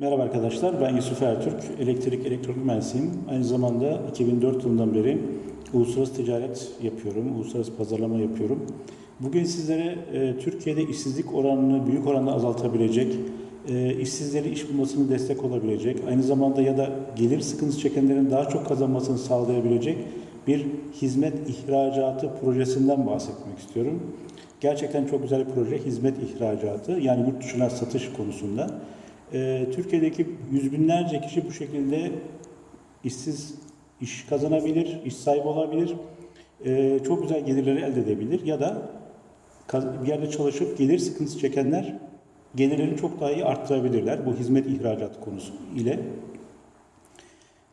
Merhaba arkadaşlar, ben Yusuf Ertürk, elektrik elektronik mühendisiyim. Aynı zamanda 2004 yılından beri uluslararası ticaret yapıyorum, uluslararası pazarlama yapıyorum. Bugün sizlere e, Türkiye'de işsizlik oranını büyük oranda azaltabilecek, e, işsizleri iş bulmasını destek olabilecek, aynı zamanda ya da gelir sıkıntısı çekenlerin daha çok kazanmasını sağlayabilecek bir hizmet ihracatı projesinden bahsetmek istiyorum. Gerçekten çok güzel bir proje, hizmet ihracatı yani yurt dışına satış konusunda. Ee, Türkiye'deki yüz binlerce kişi bu şekilde işsiz iş kazanabilir, iş sahibi olabilir, Ee, çok güzel gelirleri elde edebilir ya da bir yerde çalışıp gelir sıkıntısı çekenler gelirlerini çok daha iyi arttırabilirler bu hizmet ihracatı konusu ile.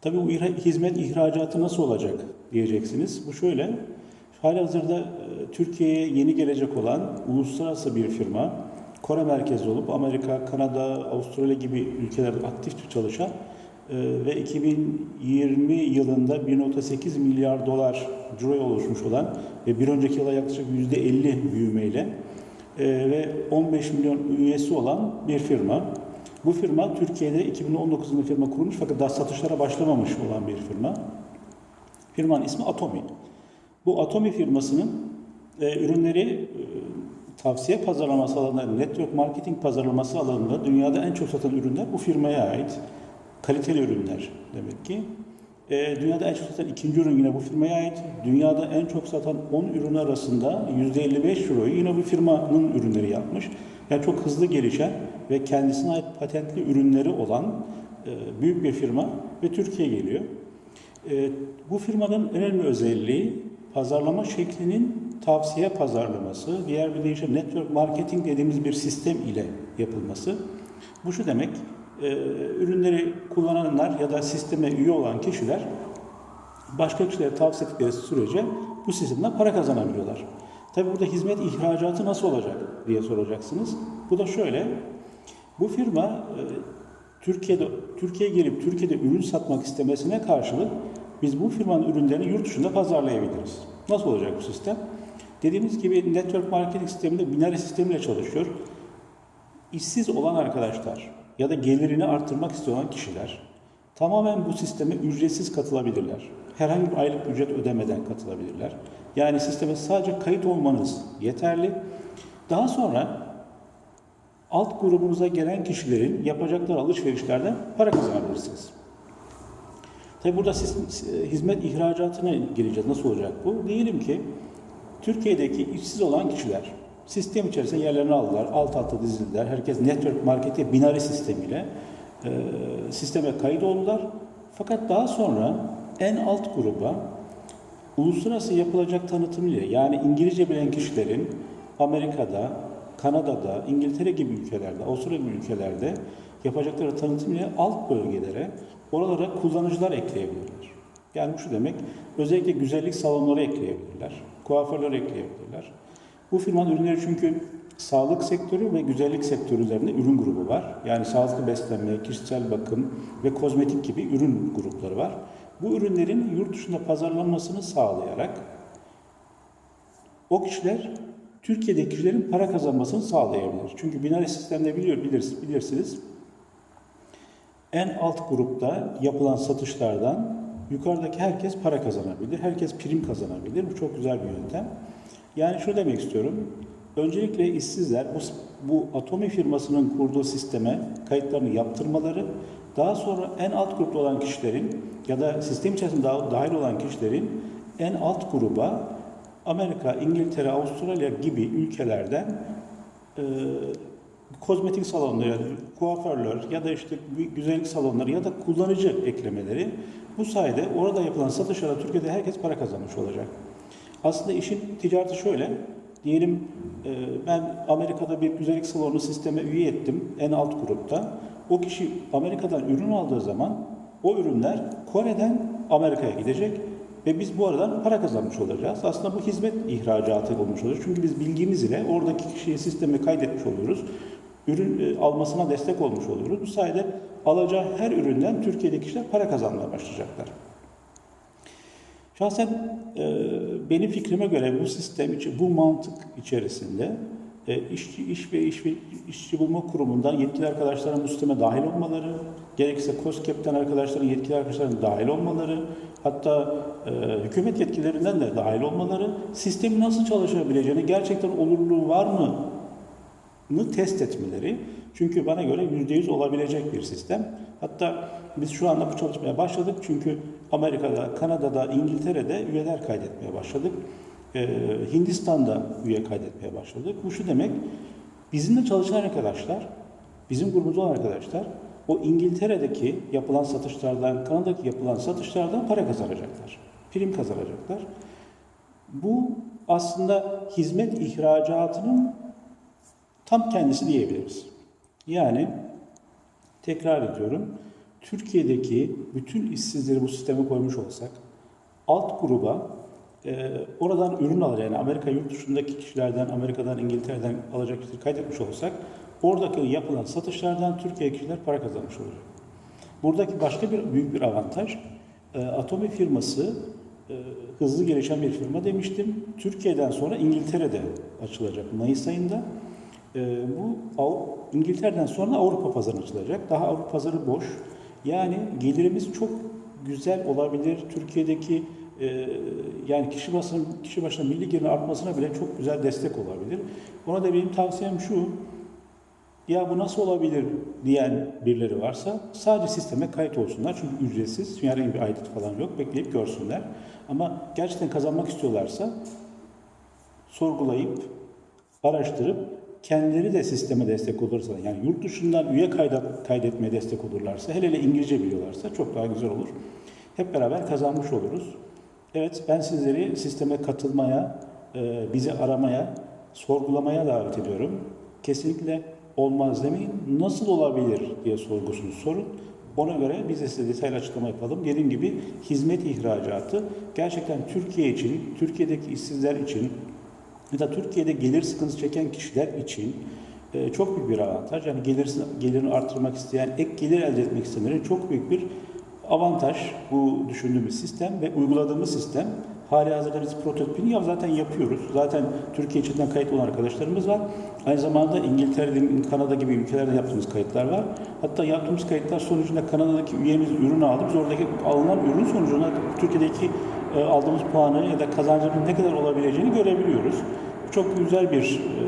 Tabii bu hizmet ihracatı nasıl olacak diyeceksiniz. Bu şöyle, halihazırda e, Türkiye'ye yeni gelecek olan uluslararası bir firma, Kore merkezli olup Amerika, Kanada, Avustralya gibi ülkelerde aktif çalışan e, ve 2020 yılında 1.8 milyar dolar ciroya oluşmuş olan ve bir önceki yıla yaklaşık %50 büyümeyle e, ve 15 milyon üyesi olan bir firma. Bu firma Türkiye'de 2019 yılında firma kurulmuş fakat daha satışlara başlamamış olan bir firma. Firmanın ismi Atomi. Bu Atomi firmasının e, ürünleri e, tavsiye pazarlaması alanında, network marketing pazarlaması alanında dünyada en çok satan ürünler bu firmaya ait. Kaliteli ürünler demek ki. E, dünyada en çok satan ikinci ürün yine bu firmaya ait. Dünyada en çok satan 10 ürün arasında %55 euroyu yine bu firmanın ürünleri yapmış. Yani çok hızlı gelişen ve kendisine ait patentli ürünleri olan e, büyük bir firma ve Türkiye'ye geliyor. E, bu firmanın önemli özelliği pazarlama şeklinin tavsiye pazarlaması, diğer bir deyişle network marketing dediğimiz bir sistem ile yapılması. Bu şu demek, e, ürünleri kullananlar ya da sisteme üye olan kişiler başka kişilere tavsiye ettikleri sürece bu sistemden para kazanabiliyorlar. Tabi burada hizmet ihracatı nasıl olacak diye soracaksınız. Bu da şöyle, bu firma e, Türkiye'de Türkiye'ye gelip Türkiye'de ürün satmak istemesine karşılık biz bu firmanın ürünlerini yurt dışında pazarlayabiliriz. Nasıl olacak bu sistem? Dediğimiz gibi network marketing sisteminde binary sistemiyle çalışıyor. İşsiz olan arkadaşlar ya da gelirini arttırmak isteyen kişiler tamamen bu sisteme ücretsiz katılabilirler. Herhangi bir aylık ücret ödemeden katılabilirler. Yani sisteme sadece kayıt olmanız yeterli. Daha sonra alt grubunuza gelen kişilerin yapacakları alışverişlerden para kazanabilirsiniz. Tabi burada siz, hizmet ihracatına gireceğiz. Nasıl olacak bu? Diyelim ki Türkiye'deki işsiz olan kişiler sistem içerisinde yerlerini aldılar. Alt alta dizildiler. Herkes network markete binary sistemiyle e, sisteme kayıt oldular. Fakat daha sonra en alt gruba uluslararası yapılacak tanıtım ile yani İngilizce bilen kişilerin Amerika'da, Kanada'da, İngiltere gibi ülkelerde, Avustralya gibi ülkelerde yapacakları tanıtım ile alt bölgelere oralara kullanıcılar ekleyebilirler. Yani şu demek, özellikle güzellik salonları ekleyebilirler, kuaförler ekleyebilirler. Bu firmanın ürünleri çünkü sağlık sektörü ve güzellik sektörü üzerinde ürün grubu var. Yani sağlıklı beslenme, kişisel bakım ve kozmetik gibi ürün grupları var. Bu ürünlerin yurt dışında pazarlanmasını sağlayarak o kişiler Türkiye'deki kişilerin para kazanmasını sağlayabilir. Çünkü binary sistemde biliyor, bilirsiniz, bilirsiniz en alt grupta yapılan satışlardan yukarıdaki herkes para kazanabilir, herkes prim kazanabilir. Bu çok güzel bir yöntem. Yani şunu demek istiyorum. Öncelikle işsizler bu, bu Atomi firmasının kurduğu sisteme kayıtlarını yaptırmaları, daha sonra en alt grupta olan kişilerin ya da sistem içerisinde dahil olan kişilerin en alt gruba Amerika, İngiltere, Avustralya gibi ülkelerden e, kozmetik salonları, yani kuaförler ya da işte güzellik salonları ya da kullanıcı eklemeleri bu sayede orada yapılan satışlara Türkiye'de herkes para kazanmış olacak. Aslında işin ticareti şöyle. Diyelim e, ben Amerika'da bir güzellik salonu sisteme üye ettim en alt grupta. O kişi Amerika'dan ürün aldığı zaman o ürünler Kore'den Amerika'ya gidecek ve biz bu aradan para kazanmış olacağız. Aslında bu hizmet ihracatı olmuş olacak. Çünkü biz bilgimiz ile oradaki kişiyi sisteme kaydetmiş oluyoruz. Ürün e, almasına destek olmuş oluyoruz. Bu sayede alacağı her üründen Türkiye'deki kişiler para kazanmaya başlayacaklar. Şahsen e, benim fikrime göre bu sistem, bu mantık içerisinde işçi, iş ve iş, işçi bulma kurumundan yetkili arkadaşların bu sisteme dahil olmaları, gerekirse COSGAP'ten arkadaşların yetkili arkadaşların dahil olmaları, hatta e, hükümet yetkililerinden de dahil olmaları, sistemin nasıl çalışabileceğini, gerçekten olurluğu var mı mı test etmeleri. Çünkü bana göre %100 olabilecek bir sistem. Hatta biz şu anda bu çalışmaya başladık. Çünkü Amerika'da, Kanada'da, İngiltere'de üyeler kaydetmeye başladık. Ee, Hindistan'da üye kaydetmeye başladık. Bu şu demek, bizimle çalışan arkadaşlar, bizim grubumuzda olan arkadaşlar, o İngiltere'deki yapılan satışlardan, Kanada'daki yapılan satışlardan para kazanacaklar. Prim kazanacaklar. Bu aslında hizmet ihracatının tam kendisi diyebiliriz. Yani tekrar ediyorum, Türkiye'deki bütün işsizleri bu sisteme koymuş olsak, alt gruba e, oradan ürün alır yani Amerika yurt dışındaki kişilerden, Amerika'dan, İngiltere'den alacak kişileri kaydetmiş olsak, oradaki yapılan satışlardan Türkiye kişiler para kazanmış olacak. Buradaki başka bir büyük bir avantaj, e, Atomi firması e, hızlı gelişen bir firma demiştim. Türkiye'den sonra İngiltere'de açılacak Mayıs ayında. E, bu Av- İngiltere'den sonra Avrupa pazarına açılacak. Daha Avrupa pazarı boş. Yani gelirimiz çok güzel olabilir. Türkiye'deki e, yani kişi başına, kişi başına milli gelirin artmasına bile çok güzel destek olabilir. Ona da benim tavsiyem şu. Ya bu nasıl olabilir diyen birileri varsa sadece sisteme kayıt olsunlar. Çünkü ücretsiz. Herhangi bir aidat falan yok. Bekleyip görsünler. Ama gerçekten kazanmak istiyorlarsa sorgulayıp, araştırıp kendileri de sisteme destek olursa, yani yurt dışından üye kaydet, kaydetmeye destek olurlarsa, hele hele İngilizce biliyorlarsa çok daha güzel olur. Hep beraber kazanmış oluruz. Evet, ben sizleri sisteme katılmaya, e, bizi aramaya, sorgulamaya davet ediyorum. Kesinlikle olmaz demeyin. Nasıl olabilir diye sorgusunu sorun. Ona göre biz de size detaylı açıklama yapalım. Dediğim gibi hizmet ihracatı gerçekten Türkiye için, Türkiye'deki işsizler için ya da Türkiye'de gelir sıkıntısı çeken kişiler için e, çok büyük bir avantaj. Yani gelir, gelirini artırmak isteyen, ek gelir elde etmek isteyenlerin çok büyük bir avantaj bu düşündüğümüz sistem ve uyguladığımız sistem. Hali hazırda biz prototipini ya zaten yapıyoruz. Zaten Türkiye içinden kayıt olan arkadaşlarımız var. Aynı zamanda İngiltere'de, Kanada gibi ülkelerde yaptığımız kayıtlar var. Hatta yaptığımız kayıtlar sonucunda Kanada'daki üyemiz ürün aldı. Biz oradaki alınan ürün sonucunda Türkiye'deki e, aldığımız puanı ya da kazancımızın ne kadar olabileceğini görebiliyoruz. Çok güzel bir e,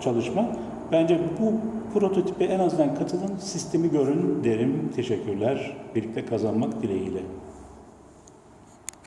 çalışma. Bence bu prototipe en azından katılın, sistemi görün derim. Teşekkürler. Birlikte kazanmak dileğiyle.